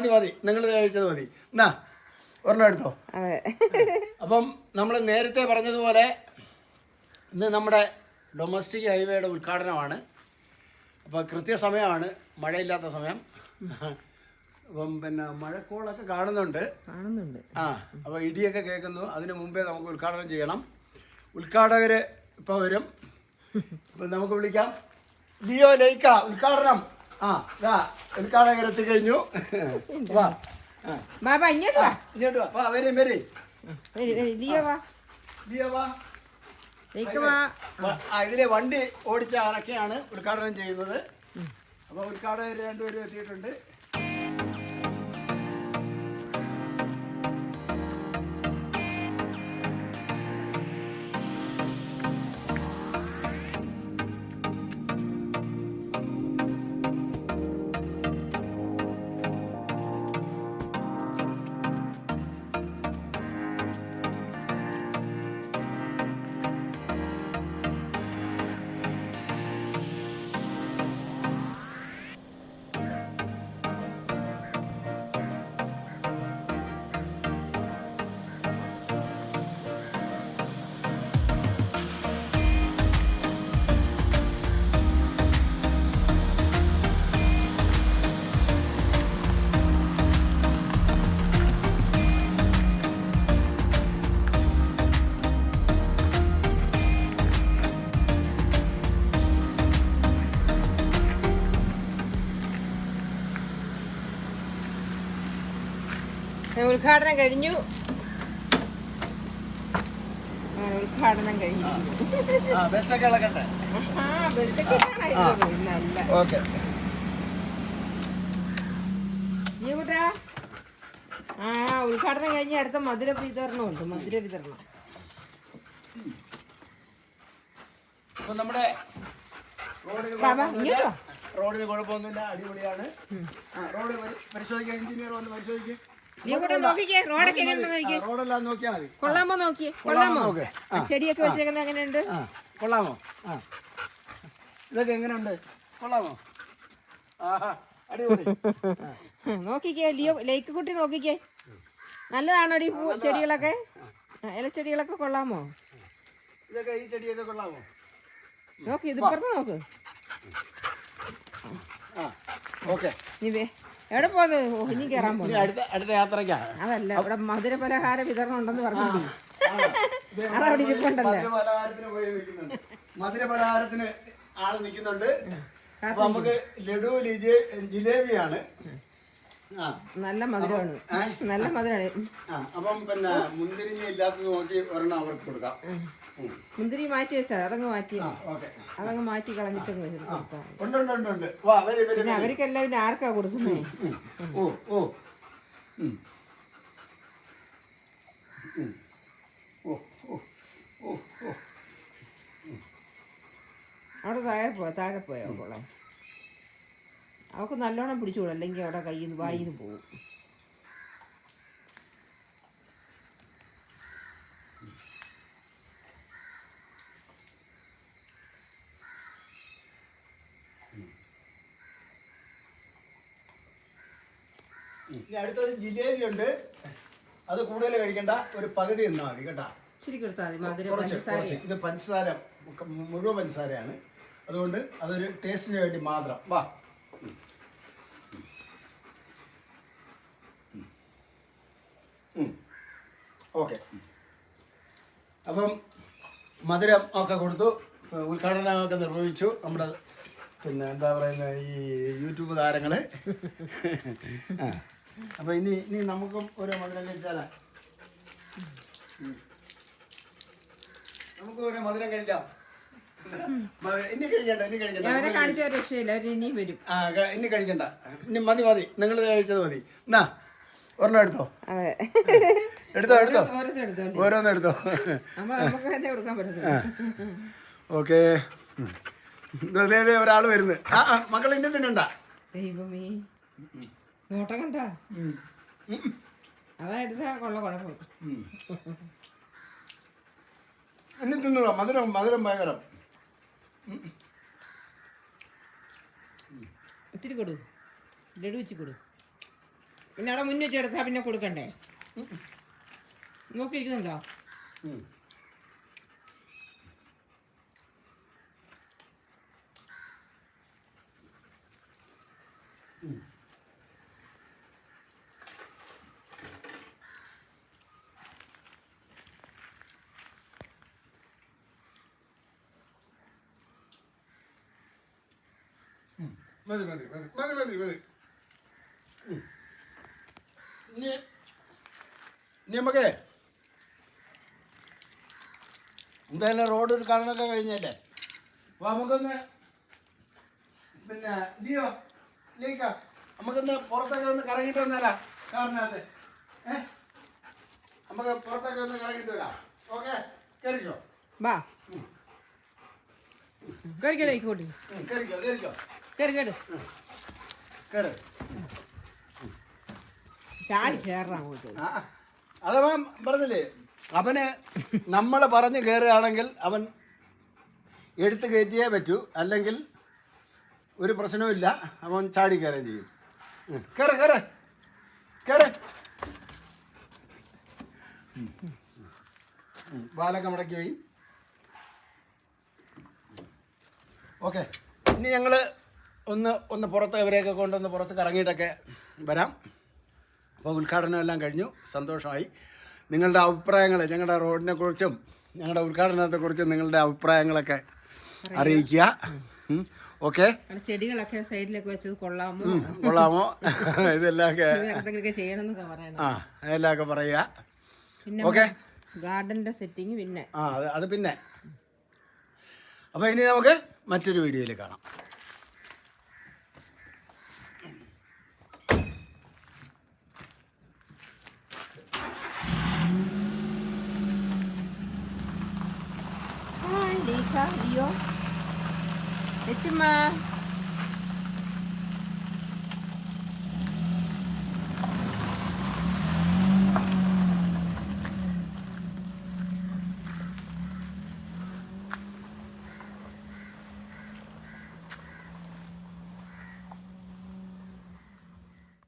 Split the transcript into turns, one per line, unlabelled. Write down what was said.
മതി മതി. നിങ്ങൾ കഴിച്ചത് മതി. എന്നാ ഒരെണ്ണം എടുത്തോ? അപ്പം നമ്മൾ നേരത്തെ പറഞ്ഞതുപോലെ ഇന്ന് നമ്മുടെ ഡൊമസ്റ്റിക് ഹൈവേയുടെ ഉദ്ഘാടനമാണ്. അപ്പോൾ കൃത്യസമയമാണ്. മഴയില്ലാത്ത സമയം. അപ്പം പിന്നെ മഴക്കോളൊക്കെ കാണുന്നുണ്ട്.
കാണുന്നുണ്ട്.
ആ അപ്പോൾ ഇടിയൊക്കെ കേൾക്കുന്നു. അതിന് മുമ്പേ നമുക്ക് ഉദ്ഘാടനം ചെയ്യണം. ഉദ്ഘാടകർ ഇപ്പോൾ വരും. അപ്പം നമുക്ക് വിളിക്കാം. ലിയോ ലൈക്ക ഉദ്ഘാടനം. ആ ഇതാ എത്തിക്കഴിഞ്ഞു വാ. ആ.
ബാബ ഇങ്ങോട്ട് വാ.
ഇങ്ങോട്ട് വാ. വാ വരെ വരെ.
വരി, വരി, ലിയോ വാ.
ലിയോ വാ.
ലേക്ക് വാ
വ- ആ ഇതിലെ വണ്ടി ഓടിച്ച ആളൊക്കെയാണ് ഉദ്ഘാടനം ചെയ്യുന്നത്. അപ്പോൾ ഉദ്ഘാടകർ രണ്ടുപേരും എത്തിയിട്ടുണ്ട്.
ഉദ്ഘാടനം കഴിഞ്ഞു. ഉദ്ഘാടനം കഴിഞ്ഞു. കുട്ടാ ആ ഉദ്ഘാടനം കഴിഞ്ഞ അടുത്ത മധുര വിതരണം ഉണ്ട് മധുര വിതരണം.
നമ്മുടെ റോഡിന് കുഴപ്പമൊന്നുമില്ല. അടിപൊളിയാണ്. റോഡ് പരിശോധിക്കാൻ പരിശോധിക്കാം എഞ്ചിനീയർ വന്ന് പരിശോധിക്കും. റോഡെല്ലാം നോക്കിയാൽ മതി.
കൊള്ളാമോ നോക്കിയേ കൊള്ളാമോ. ചെടിയൊക്കെ വെച്ചേക്കുന്നത് എങ്ങനെയുണ്ട്?
കൊള്ളാമോ? ആ. ഇതൊക്കെ എങ്ങനെയുണ്ട്? കൊള്ളാമോ? ആഹാ അടിപൊളി.
നോക്കിക്കേ ലിയോ ലേക്ക് കുട്ടി നോക്കിക്കേ. നല്ലതാണോ ഈ പൂ ചെടികളൊക്കെ? ഇലച്ചെടികളൊക്കെ കൊള്ളാമോ?
ഇതൊക്കെ ഈ ചെടിയൊക്കെ കൊള്ളാമോ?
നോക്ക് പറഞ്ഞു നോക്ക്.
ആ ഓക്കെ.
നീ എവിടെ പോന്നു ഓ, ഇനി കയറാൻ പോകുന്നു
അടുത്ത അടുത്ത യാത്രയ്ക്കാണ്
അതല്ല ഇവിടെ മധുര പലഹാര വിതരണം ഉണ്ടെന്ന് പറഞ്ഞു അതവിടെ ഇരിപ്പുണ്ടല്ലോ?
മധുരപലഹാരത്തിന് പോയി നിൽക്കുന്നുണ്ട്. മധുരപലഹാരത്തിന് ആൾ നിൽക്കുന്നുണ്ട്. അപ്പൊ നമുക്ക് ലഡു ലിജെ ജിലേബിയാണ്.
നല്ല മധുരമാണ്. നല്ല മധുരമാണ്.
അപ്പം പിന്നെ മുന്തിരിഞ്ഞ ഇല്ലാത്തത് നോക്കി ഒരെണ്ണം അവർക്ക് കൊടുക്കാം.
മുന്തിരി മാറ്റി വെച്ചാ അതങ്ങ് മാറ്റി. അതങ്ങ് മാറ്റി
വരി
പിന്നെ അവർക്കെല്ലാം പിന്നെ ആർക്കാ
കൊടുക്കുന്നേ ഓ ഓ.
അവിടെ താഴെ പോയോ? താഴെ പോയോ അവളെ അവൾക്ക് നല്ലോണം പിടിച്ചോളൂ അല്ലെങ്കിൽ അവിടെ കയ്യിൽ നിന്ന് വായിൽ നിന്ന് പോകും
ഇനി അടുത്തത് ജിലേബി ഉണ്ട്. അത് കൂടുതൽ കഴിക്കണ്ട. ഒരു പകുതി നിന്നാൽ മതി കേട്ടാ. കുറച്ച് കുറച്ച്. ഇത് പഞ്ചസാര മുഴുവൻ പഞ്ചസാരയാണ്. അതുകൊണ്ട് അതൊരു ടേസ്റ്റിന് വേണ്ടി മാത്രം. വാ. ഓക്കെ. അപ്പം മധുരം ഒക്കെ കൊടുത്തു. ഉദ്ഘാടനമൊക്കെ നിർവഹിച്ചു. നമ്മുടെ പിന്നെ എന്താ പറയുന്ന ഈ യൂട്യൂബ് താരങ്ങൾ ആ. അപ്പം ഇനി ഇനി നമുക്കും ഓരോ മധുരം കഴിച്ചാലാ. നമുക്ക് ഒരു മധുരം കഴിക്കാം. ഇനി കഴിക്കണ്ട ഇനി കഴിക്കണ്ട.
അവരെ കാണിച്ച രക്ഷയില്ല അവർ ഇനിയും വരും.
ആ ഇനി കഴിക്കണ്ട. ഇനി മതി മതി. നിങ്ങൾ കഴിച്ചത് മതി. എന്നാ ഒരെണ്ണം എടുത്തോ?
അതെ.
എടുത്തോ എടുത്തോ?
ഓരോ
ഓരോന്ന് എടുത്തോ? ഓക്കെ. ഒരാൾ വരുന്നു. ആ മക്കൾ ഇനി തിന്നണ്ട.
ദൈവമേ. നോട്ടം കണ്ട. അതാ എടുത്താ കൊള്ള കുഴപ്പം.
എന്നെ തിന്നുക മധുരം മധുരം ഭയങ്കരം.
ഇത്തിരി കൊടു. ലഡു വെച്ച് കൊടു. പിന്നെ അവിടെ മുന്നിൽ വെച്ചെടുത്താൽ പിന്നെ കൊടുക്കണ്ടേ? നോക്കിയിരിക്കുന്നുണ്ടോ
ഉം.
മതി മതി മതി. മതി മതി മതി.
ഇനി ഇനി നമുക്ക് എന്തായാലും റോഡ് കാരണമൊക്കെ കഴിഞ്ഞല്ലേ? അപ്പോൾ നമുക്കൊന്ന് പിന്നെ ലിയോ ലീക്ക നമുക്കൊന്ന് പുറത്തൊക്കെ ഒന്ന് കറങ്ങിയിട്ട് വന്നാലാ? കാറിനകത്ത്. ഏ? നമുക്ക് പുറത്തൊക്കെ ഒന്ന് കറങ്ങിയിട്ട് വരാം. ഓക്കെ? കയറിക്കോ
വാ. കയറിക്കോ
കയറിക്കോ കയറിക്കോ
ചാടി കയറാൻ അങ്ങോട്ട്
അതവൻ പറഞ്ഞില്ലേ അവന് നമ്മളെ പറഞ്ഞ് കയറുകയാണെങ്കിൽ അവൻ എടുത്ത് കയറ്റിയേ പറ്റൂ. അല്ലെങ്കിൽ ഒരു പ്രശ്നവുമില്ല. അവൻ ചാടി കയറുകയും ചെയ്യും. കയറ് കയറ് കയറ്. വാലൊക്കെ മുടക്കി പോയി ഓക്കെ. ഇനി ഞങ്ങൾ ഒന്ന് ഒന്ന് പുറത്ത് ഇവരെയൊക്കെ കൊണ്ടൊന്ന് പുറത്ത് കറങ്ങിയിട്ടൊക്കെ വരാം. അപ്പോൾ ഉദ്ഘാടനം എല്ലാം കഴിഞ്ഞു. സന്തോഷമായി. നിങ്ങളുടെ അഭിപ്രായങ്ങൾ ഞങ്ങളുടെ റോഡിനെ കുറിച്ചും ഞങ്ങളുടെ ഉദ്ഘാടനത്തെക്കുറിച്ചും നിങ്ങളുടെ അഭിപ്രായങ്ങളൊക്കെ അറിയിക്കുക. ഓക്കെ?
ചെടികളൊക്കെ സൈഡിലൊക്കെ വെച്ചത് കൊള്ളാമോ?
കൊള്ളാമോ? ഇതെല്ലാമൊക്കെ ആ ഇതെല്ലാമൊക്കെ പറയുക. ഓക്കെ?
ഗാർഡന്റെ സെറ്റിങ് പിന്നെ.
ആ അത് പിന്നെ. അപ്പോൾ ഇനി നമുക്ക് മറ്റൊരു വീഡിയോയിൽ കാണാം.
Hi ലീക്ക Leo എച്ചുമ്മ